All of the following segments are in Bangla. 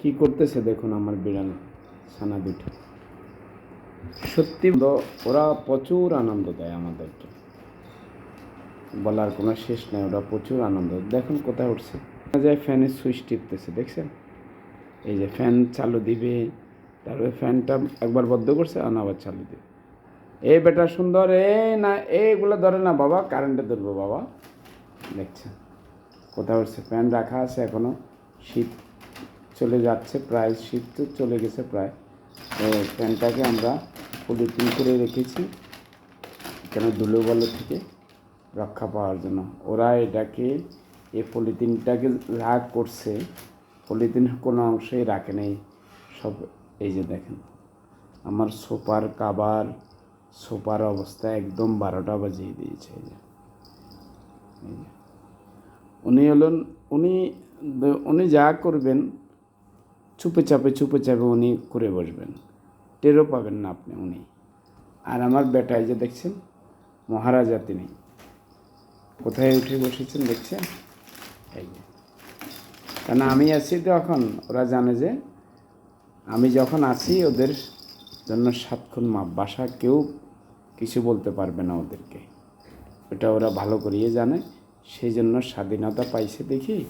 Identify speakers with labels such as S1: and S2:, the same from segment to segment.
S1: কি করতেছে দেখুন আমার বিড়াল, ছানা দুটো সত্যি ওরা প্রচুর আনন্দ দেয় আমাদেরকে। বলার কোনো শেষ নেই, ওরা প্রচুর আনন্দ। দেখুন কোথায় উঠছে। যায় ফ্যানের সুইচ টিপতেছে, দেখছেন? এই যে ফ্যান চালু দিবে, তারপরে ফ্যানটা একবার বদ্ধ করছে আর আবার চালু দিবে। এই বেটা সুন্দর, এ না এইগুলো ধরে না বাবা কারেন্টে ধরবো বাবা। দেখছেন? কোথাও উঠছে? ফ্যান রাখা আছে এখনও শীত চলে যাচ্ছে, প্রায় শীত তো চলে গেছে প্রায়। এই ফ্যানটাকে আমরা পলিথিন করে রেখেছি কেন ধুলো বলো থেকে রক্ষা পাওয়ার জন্য। ওরা এটাকে, এই পলিথিনটাকে রাগ করছে পলিথিন কোনো অংশেই রাখে নেই। সব এই যে দেখেন, আমার সোপার কাবার সোপার অবস্থা একদম বারোটা বাজিয়ে দিয়েছে। এই যে। উনি হলেন, উনি উনি যা করবেন চুপে চাপে চুপে চাপে উনি করে বসবেন। টেরও পাবেন না আপনি উনি। আর আমার বেটায় যে দেখছেন, মহারাজা তিনি। কোথায় উঠে বসেছেন দেখছেন? এই কেন আমি আছি তো এখন? ওরা জানে যে আমি যখন আছি ওদের জন্য সাতক্ষণ মাপ বাসা, কেউ কিছু বলতে পারবে না ওদেরকে। এটা ওরা ভালো করিয়ে জানে, সেই জন্য স্বাধীনতা পাইছে দেখি,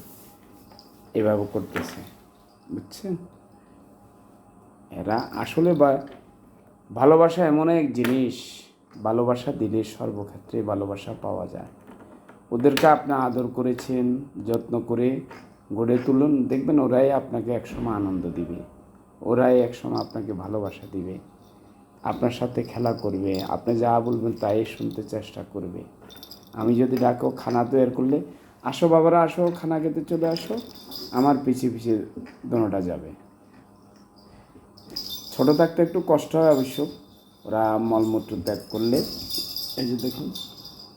S1: এভাবে করতেছে। বুঝছেন? এরা আসলে বা, ভালোবাসা এমন এক জিনিস, ভালোবাসা দিলে সর্বক্ষেত্রে ভালোবাসা পাওয়া যায়। ওদেরকে আপনি আদর করেছেন, যত্ন করে গড়ে তুলুন, দেখবেন ওরাই আপনাকে একসময় আনন্দ দিবে। ওরাই একসময় আপনাকে ভালোবাসা দিবে। আপনার সাথে খেলা করবে, আপনি যা বলবেন তাই শুনতে চেষ্টা করবে। আমি যদি ডাকো, খানা তৈরি করলে আসো বাবারা, আসো, খানা খেতে চলে আসো। আমার পিছিয়ে পিছিয়ে দোনোটা যাবে। ছোটো থাকতে একটু কষ্ট হয় অবশ্য। ওরা মলমূত্র ত্যাগ করলে, এই যে দেখুন,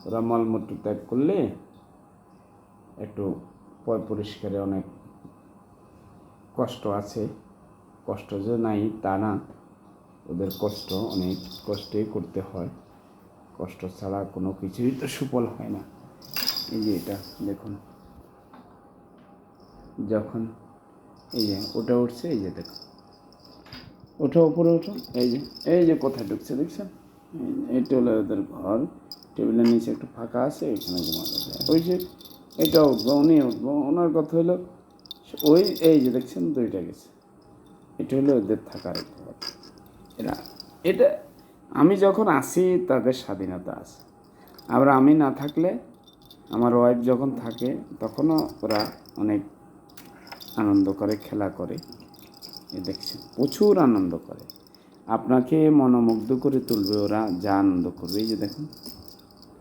S1: ওরা মলমূত্র ত্যাগ করলে একটু পয় পরিষ্কারে অনেক কষ্ট আছে। কষ্ট যে নাই তা না। ওদের কষ্ট, অনেক কষ্টই করতে হয়। কষ্ট ছাড়া কোনো কিছুই তো সুফল হয় না। এই যে এটা দেখুন। যখন এই যে ওটা উঠছে এই যে দেখুন। ওঠো উপরে ওঠো এই যে এই যে কোথায় ঢুকছে দেখছেন? যে, হলো ওদের ঘর টেবিলের নিচে একটু ফাঁকা আছে এখানে ঘুমানো যায়। ওই যে এটা উঠবো উনি উঠবো ওনার কথা হলো ওই এই যে দেখছেন দুইটা গেছে। এটা হলো ওদের থাকার ঘর। এরা এটা আমি যখন আসি তাদের স্বাধীনতা আছে। আবার আমি না থাকলে আমার ওয়াইফ যখন থাকে, তখনও ওরা অনেক আনন্দ করে, খেলা করে। এ দেখছেন প্রচুর আনন্দ করে। আপনাকে মনোমুগ্ধ করে তুলবে, ওরা যা আনন্দ করবে। এই যে দেখুন,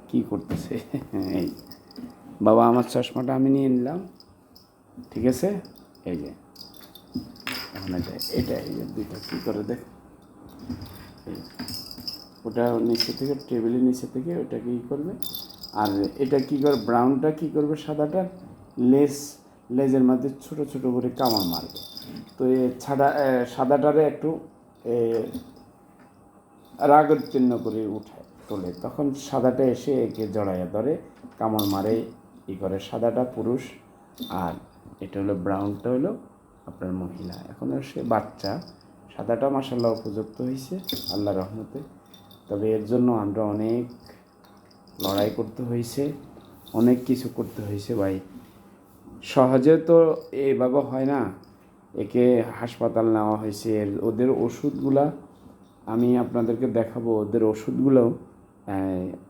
S1: কী করতেছে। এই, বাবা আমার চশমাটা আমি নিয়ে নিলাম। ঠিক আছে? এই যে, এখন এটা এটা, এই যে দুইটা কী করে দেখ। ওটা নিচে থেকে, টেবিলের নিচে থেকে ওটা কী করবে। আর এটা কী করে ব্রাউনটা কী করবে সাদাটা? লেস, লেজের মধ্যে ছোট ছোট করে কামড় মারবে। তো এ ছাড়া সাদাটারে একটু রাগের চিহ্ন করে উঠায়, তোলে। তখন সাদাটা এসে একে জড়াইয়া ধরে, কামড় মারে, ই করে। সাদাটা পুরুষ, আর এটা হলো ব্রাউনটা হলো আপনার মহিলা। এখন সে বাচ্চা। সাদাটা মাসাল্লাহ উপযুক্ত হয়েছে আল্লাহ রহমতে। তবে এর জন্য আমরা অনেক লড়াই করতে হয়েছে, অনেক কিছু করতে হয়েছে ভাই। সহজে তো এভাবে হয় না, একে হাসপাতাল নেওয়া হয়েছে, ওদের ওষুধগুলা আমি আপনাদেরকে দেখাবো, ওদের ওষুধগুলো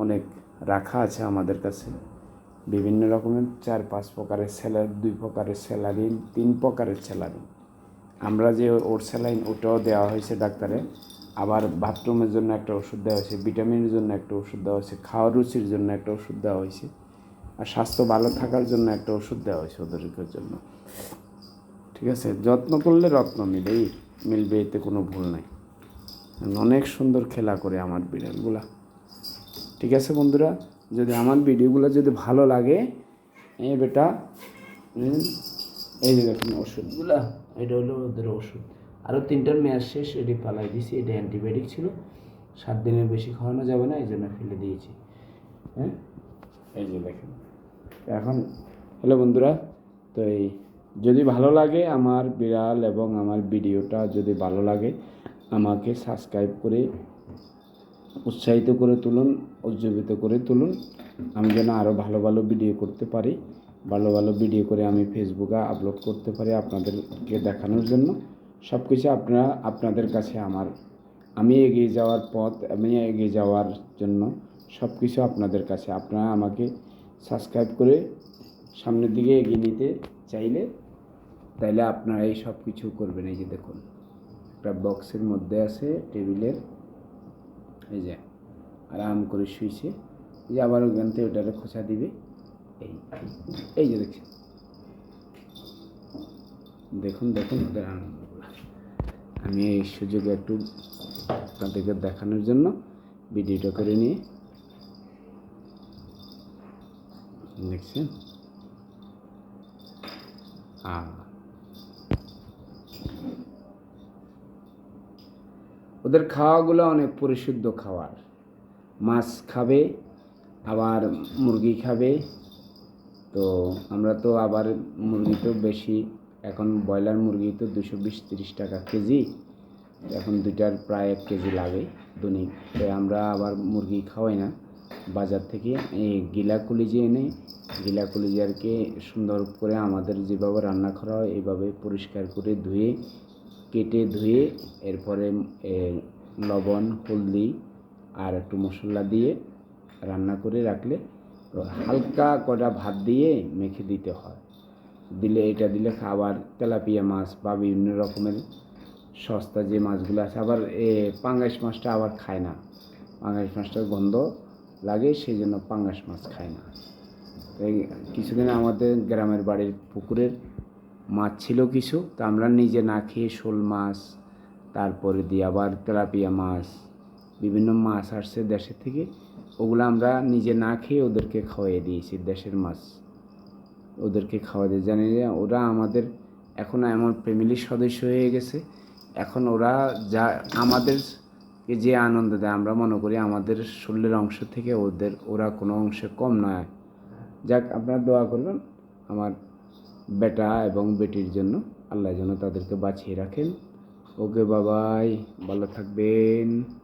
S1: অনেক রাখা আছে আমাদের কাছে। বিভিন্ন রকমের চার পাঁচ প্রকারের স্যালার, দুই প্রকারের স্যালারিন তিন প্রকারের স্যালারিন আমরা যে ওর স্যালাইন ওটাও দেওয়া হয়েছে ডাক্তারে, আবার বাথরুমের জন্য একটা ওষুধ দেওয়া হয়েছে, ভিটামিনের জন্য একটা ওষুধ দেওয়া হয়েছে, খাওয়ার রুচির জন্য একটা ওষুধ দেওয়া হয়েছে, আর স্বাস্থ্য ভালো থাকার জন্য একটা ওষুধ দেওয়া হয়েছে ওদের জন্য। ঠিক আছে? যত্ন করলে রত্ন মিলেই মিলবে, এতে কোনো ভুল নাই। অনেক সুন্দর খেলা করে আমার বিড়ালগুলা। ঠিক আছে বন্ধুরা? যদি আমার ভিডিওগুলো যদি ভালো লাগে এই বেটা এই যে দেখুন ওষুধগুলা এটা হলো ওদের ওষুধ। আরও তিনটার মেয়াদ শেষ এটি পালাই দিয়েছি এটা অ্যান্টিবায়োটিক ছিল। সাত দিনের বেশি খাওয়ানো যাবে না এই জন্য ফেলে দিয়েছি। হ্যাঁ? এই যে দেখেন। এখন হ্যালো বন্ধুরা তো এই যদি ভালো লাগে আমার বিড়াল এবং আমার ভিডিওটা যদি ভালো লাগে আমাকে সাবস্ক্রাইব করে উৎসাহিত করে তুলুন উজ্জীবিত করে তুলুন। আমি যেন আরও ভালো ভালো ভিডিও করতে পারি। ভালো ভালো ভিডিও করে আমি ফেসবুকে আপলোড করতে পারি আপনাদেরকে দেখানোর জন্য। সব কিছু আপনারা, আপনাদের কাছে আমার। আমি এগিয়ে যাওয়ার পথ, আমি এগিয়ে যাওয়ার জন্য সব কিছু আপনাদের কাছে। আপনারা আমাকে সাবস্ক্রাইব করে সামনের দিকে এগিয়ে নিতে চাইলে, তাইলে আপনারা এই সব কিছু করবেন। এই যে দেখুন, একটা বক্সের মধ্যে আছে টেবিলের এই যে, আরাম করে শুয়েছে যে আবার ওখান থেকে ওটারে খোঁচা দিবে। এই যে দেখছেন দেখুন দেখুন ওদের আমি এই সুযোগে একটু আপনাদেরকে দেখানোর জন্য ভিডিওটা করে নিয়ে দেখছেন? আ ওদের খাওয়াগুলো অনেক পরিশুদ্ধ খাবার মাছ খাবে, আবার মুরগি খাবে তো আমরা তো আবার মুরগি তো বেশি, এখন ব্রয়লার মুরগি তো দুশো বিশ তিরিশ টাকা কেজি, এখন দুইটার প্রায় এক কেজি লাগে দৈনিক তাই আমরা আবার মুরগি খাওয়াই না। বাজার থেকে এই গিলা কলিজি এনে গিলা কলিজারকে সুন্দর করে আমাদের যেভাবে রান্না করা হয় এইভাবে পরিষ্কার করে ধুয়ে, কেটে ধুয়ে, এরপরে লবণ, হলদি আর একটু মশলা দিয়ে রান্না করে রাখলে তো হালকা কটা ভাত দিয়ে মেখে দিতে হয়। দিলে এটা দিলে খাবার তেলাপিয়া মাছ বা বিভিন্ন রকমের সস্তা যে মাছগুলো আছে, আবার এ পাঙ্গাস মাছটা আবার খায় না। পাঙ্গাস মাছটার গন্ধ লাগে সেই জন্য পাঙ্গাস মাছ খায় না। কিছুদিন আমাদের গ্রামের বাড়ির পুকুরের মাছ ছিল কিছু, তা আমরা নিজে না খেয়ে শোল মাছ, তারপরে দিয়ে আবার তেলাপিয়া মাছ, বিভিন্ন মাছ আসছে দেশের থেকে। ওগুলো আমরা নিজে না খেয়ে ওদেরকে খাওয়াই দিয়েছি, দেশের মাছ। ওদেরকে খাওয়া দিয়ে জানি ওরা আমাদের এখন এমন ফ্যামিলির সদস্য হয়ে গেছে। এখন ওরা যা আমাদের যে আনন্দ দেয়, আমরা মনে করি আমাদের শরীরের অংশ থেকে ওদের, ওরা কোনো অংশে কম নয়। যাক, আপনারা দোয়া করবেন আমার বেটা এবং বেটির জন্য। আল্লাহ যেন তাদেরকে বাঁচিয়ে রাখেন। ওকে, বাবাই, ভালো থাকবেন।